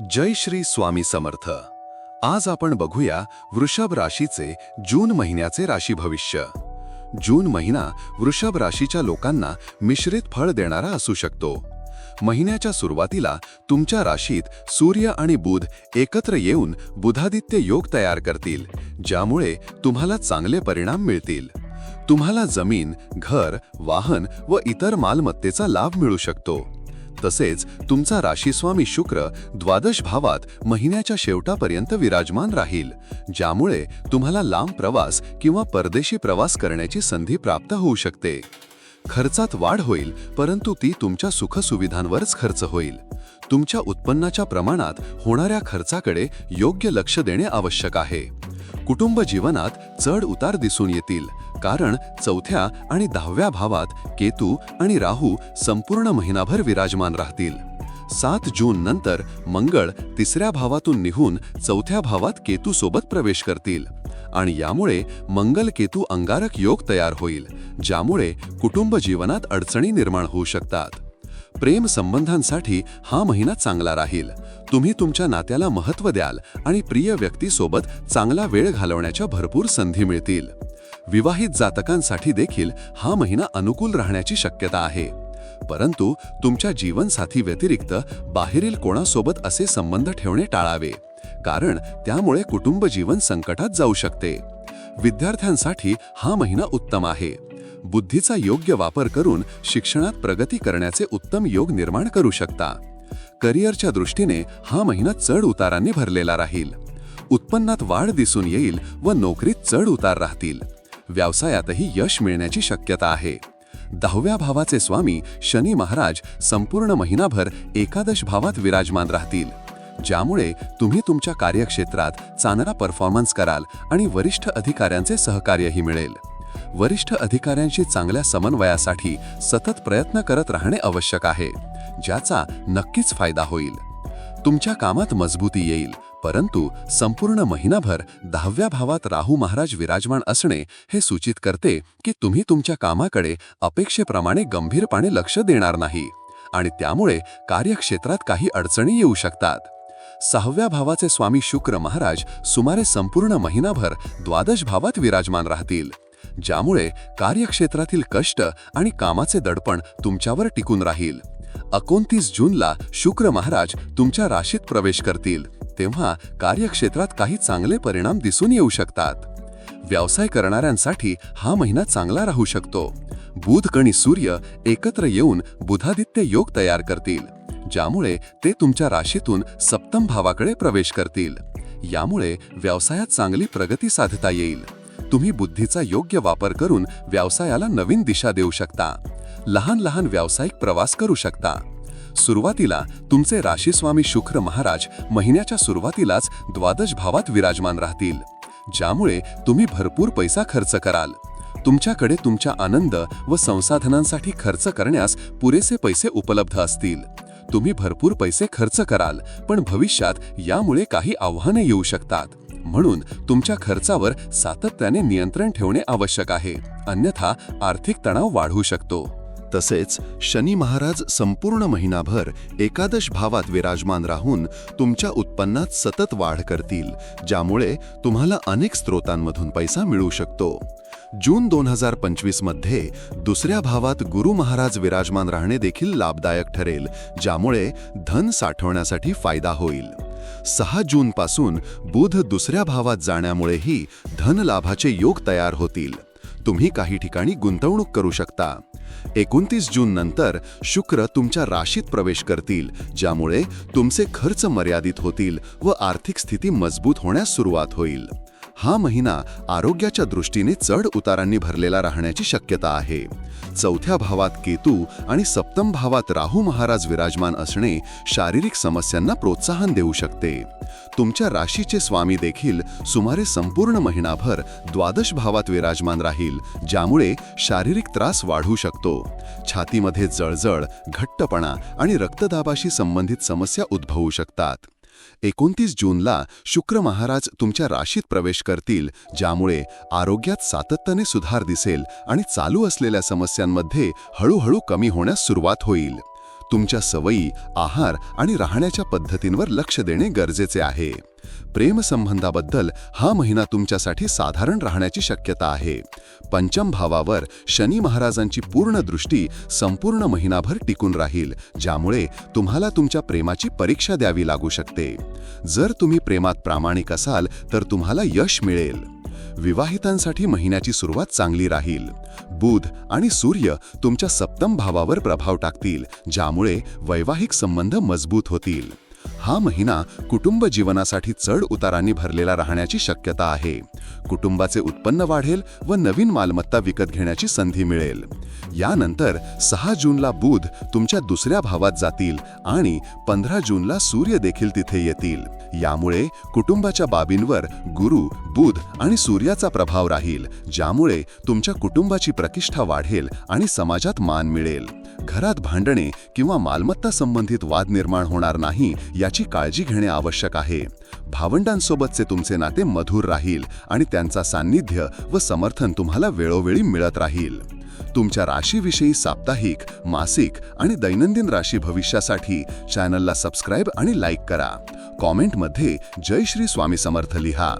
जय श्री स्वामी समर्थ. आज आपण बघूया वृषभ राशीचे जून महिन्याचे राशी भविष्य. जून महिना वृषभ राशीच्या लोकांना मिश्रित फळ देणारा असू शकतो. महिन्याच्या सुरुवातीला तुमच्या राशीत सूर्य आणि बुध एकत्र येऊन बुधादित्य योग तयार करतील ज्यामुळे तुम्हाला चांगले परिणाम मिळतील. तुम्हाला जमीन घर वाहन व इतर मालमत्तेचा लाभ मिळू शकतो. तसेच तुमचा राशीस्वामी शुक्र द्वादश भावात महिन्याच्या शेवटापर्यंत विराजमान राहील ज्यामुळे तुम्हाला लांब प्रवास किंवा परदेशी प्रवास करण्याची संधी प्राप्त होऊ शकते. खर्चात वाढ होईल परंतु ती तुमच्या सुखसुविधांवरच खर्च होईल. तुमच्या उत्पन्नाच्या प्रमाणात होणाऱ्या खर्चाकडे योग्य लक्ष देणे आवश्यक आहे. कुटुंब जीवनात चढ उतार दिसून येतील. कारण चौथ्या आणि दहाव्या भावात केतू आणि राहू संपूर्ण महिनाभर विराजमान राहतील. सात जून नंतर मंगळ तिसऱ्या भावातून निघून चौथ्या भावात केतू सोबत प्रवेश करतील. आणि यामुळे मंगल केतू अंगारक योग तयार होईल ज्यामुळे कुटुंब जीवनात अडचणी निर्माण होऊ शकतात. प्रेम संबंधांसाठी हा महिना चांगला राहील. तुम्ही तुमच्या नात्याला महत्त्व द्याल आणि प्रिय व्यक्तीसोबत चांगला वेळ घालवण्याच्या भरपूर संधी मिळतील. विवाहित जातकांसाठी देखील हा महिना अनुकूल राहण्याची शक्यता आहे. परंतु तुमच्या जीवनसाथी व्यतिरिक्त बाहेरील कोणासोबत असे संबंध ठेवणे टाळावे. कारण त्यामुळे कुटुंब जीवन संकटात जाऊ शकते. विद्यार्थ्यांसाठी हा महिना उत्तम आहे. बुद्धीचा योग्य वापर करून शिक्षणात प्रगती करण्याचे उत्तम योग निर्माण करू शकता. करिअरच्या दृष्टीने हा महिना चढ उतारांनी भरलेला राहील. उत्पन्नात वाढ दिसून येईल व नोकरीत चढ उतार राहतील. व्यवसायातही यश मिळण्याची शक्यता आहे. दहाव्या भावाचे स्वामी शनी महाराज संपूर्ण महिनाभर एकादश भावात विराजमान राहतील. ज्यामुळे तुम्ही तुमच्या कार्यक्षेत्रात चांगला परफॉर्मन्स कराल आणि वरिष्ठ अधिकाऱ्यांचे सहकार्यही मिळेल. वरिष्ठ अधिकाऱ्यांशी चांगल्या समन्वयासाठी सतत प्रयत्न करत राहणे आवश्यक आहे ज्याचा नक्कीच फायदा होईल. तुमच्या कामात मजबूती येईल परंतु संपूर्ण महिनाभर दहाव्या भावात राहू महाराज विराजमान असणे हे सूचित करते की तुम्ही तुमच्या कामाकडे अपेक्षेप्रमाणे गंभीरपणे लक्ष देणार नाही आणि त्यामुळे कार्यक्षेत्रात काही अडचणी येऊ शकतात. सहाव्या भावाचे स्वामी शुक्र महाराज सुमारे संपूर्ण महिनाभर द्वादश भावात विराजमान राहतील. ज्यामुळे कार्यक्षेत्रातील कष्ट आणि कामाचे दडपण तुमच्यावर टिकून राहील. एकोणतीस जूनला शुक्र महाराज तुमच्या राशीत प्रवेश करतील. तेव्हा कार्यक्षेत्रात काही चांगले परिणाम दिसून येऊ शकतात. व्यवसाय करणाऱ्यांसाठी हा महिना चांगला राहू शकतो. बुध आणि सूर्य एकत्र येऊन बुधादित्य योग तयार करतील. ज्यामुळे ते तुमच्या राशीतून सप्तम भावाकडे प्रवेश करतील. यामुळे व्यवसायात चांगली प्रगती साधता येईल. तुम्ही बुद्धीचा योग्य वापर करून व्यवसायाला नवीन दिशा देऊ शकता. लहान लहान व्यावसायिक प्रवास करू शकता. सुरुवातीला तुमचे राशीस्वामी शुक्र महाराज महिन्याच्या सुरुवातीलाच द्वादश भावात विराजमान राहतील. ज्यामुळे तुम्ही भरपूर पैसा खर्च कराल. तुमच्याकडे तुमच्या आनंद व संसाधनांसाठी खर्च करण्यास पुरेसे पैसे उपलब्ध असतील. तुम्ही भरपूर पैसे खर्च कराल पण भविष्यात यामुळे काही आव्हाने येऊ शकतात. म्हणून तुमच्या खर्चावर सातत्याने नियंत्रण ठेवणे आवश्यक आहे. अन्यथा आर्थिक तणाव वाढू शकतो. तसेच शनी महाराज संपूर्ण महिनाभर एकादश भावात विराजमान राहून तुमच्या उत्पन्नात सतत वाढ करतील ज्यामुळे तुम्हाला अनेक स्रोतांमधून पैसा मिळू शकतो. जून दोन हजार पंचवीसमध्ये दुसऱ्या भावात गुरु महाराज विराजमान राहणे देखील लाभदायक ठरेल ज्यामुळे धन साठवण्यासाठी फायदा होईल. सहा जून पासून बुध दुसऱ्या भावात जाण्यामुळेही धन लाभाचे योग तयार होतील. तुम्ही काही ठिकाणी गुंतवणूक करू शकता. एकोणतीस जून नंतर शुक्र तुमच्या राशीत प्रवेश करतील ज्यामुळे तुमचे खर्च मर्यादित होतील व आर्थिक स्थिती मजबूत होण्यास सुरुवात होईल. हा महिना आरोग्याच्या दृष्टीने चढ उतारांनी भरलेला राहण्याची शक्यता आहे. चौथ्या भावात केतू आणि सप्तम भावात राहू महाराज विराजमान असणे शारीरिक समस्यांना प्रोत्साहन देऊ शकते. तुमच्या राशीचे स्वामी देखील सुमारे संपूर्ण महिनाभर द्वादश भावात विराजमान राहील ज्यामुळे शारीरिक त्रास वाढू शकतो. छातीमध्ये जळजळ घट्टपणा आणि रक्तदाबाशी संबंधित समस्या उद्भवू शकतात. एकोणतीस जूनला शुक्र महाराज तुमच्या राशीत प्रवेश करतील ज्यामुळे आरोग्यात सातत्याने सुधार दिसेल आणि चालू असलेल्या समस्यांमध्ये हळूहळू कमी होण्यास सुरुवात होईल. तुमच्या सवयी आहार आणि राहण्याच्या पद्धतींवर लक्ष देणे गरजेचे आहे. प्रेमसंबंधाबद्दल हा महिना तुमच्यासाठी साधारण राहण्याची शक्यता आहे. पंचम भावावर शनी महाराजांची पूर्ण दृष्टी संपूर्ण महिनाभर टिकून राहील ज्यामुळे तुम्हाला तुमच्या प्रेमाची परीक्षा द्यावी लागू शकते. जर तुम्ही प्रेमात प्रामाणिक असाल तर तुम्हाला यश मिळेल. विवाहितांसाठी महिन्याची सुरुवात चांगली राहील. बुध आणि सूर्य तुमच्या सप्तम भावावर प्रभाव टाकतील ज्यामुळे वैवाहिक संबंध मजबूत होतील. हा महिना कुटुंब जीवनासाठी चढ उतारांनी भरलेला राहण्याची शक्यता आहे. कुटुंबाचे उत्पन्न वाढेल व नवीन मालमत्ता विकत घेण्याची संधी मिळेल. यानंतर सहा जूनला बुध तुमच्या दुसऱ्या भावात जातील आणि पंधरा जूनला सूर्य देखील तिथे येतील. यामुळे कुटुंबाच्या बाबींवर गुरु बुध आणि सूर्याचा प्रभाव राहील ज्यामुळे तुमच्या कुटुंबाची प्रतिष्ठा वाढेल आणि समाजात मान मिळेल. घरात भांडणे किंवा मालमत्ता संबंधित वाद निर्माण होणार नाही याची काळजी घेणे आवश्यक आहे. भावंडांसोबतचे तुमचे नाते मधुर राहील आणि त्यांचा सान्निध्य व समर्थन तुम्हाला वेळोवेळी मिळत राहील. तुमच्या राशीविषयी साप्ताहिक मासिक आणि दैनंदिन राशी भविष्यासाठी चॅनलला सबस्क्राईब आणि लाईक करा. कॉमेंटमध्ये जय श्री स्वामी समर्थ लिहा.